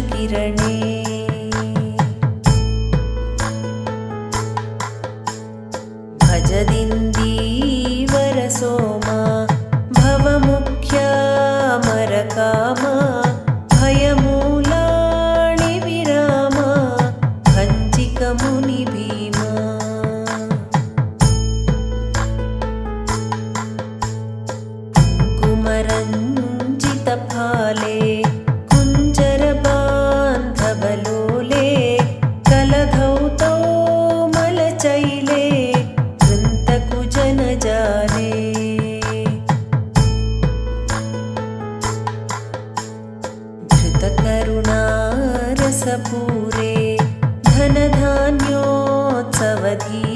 சந்திரகிரணே सपूरे धनधान्योत्सवधी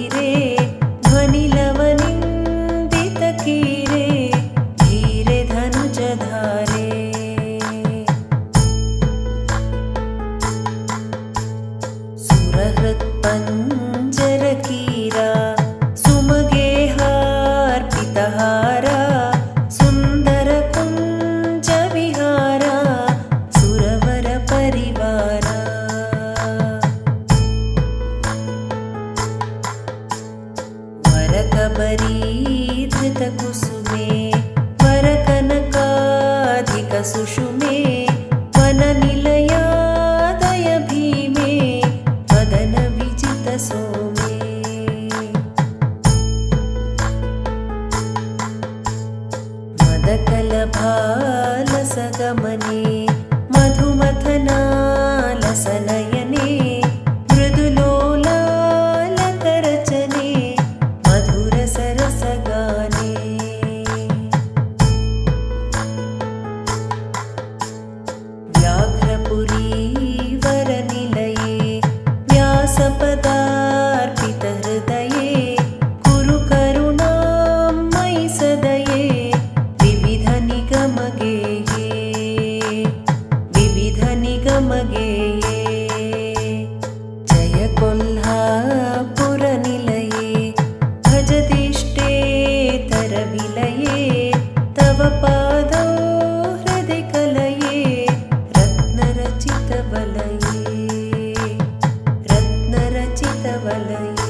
सुषुमे वननिलयादय भीमे वदनविजितसोमे मदकलभालसगमने கவலை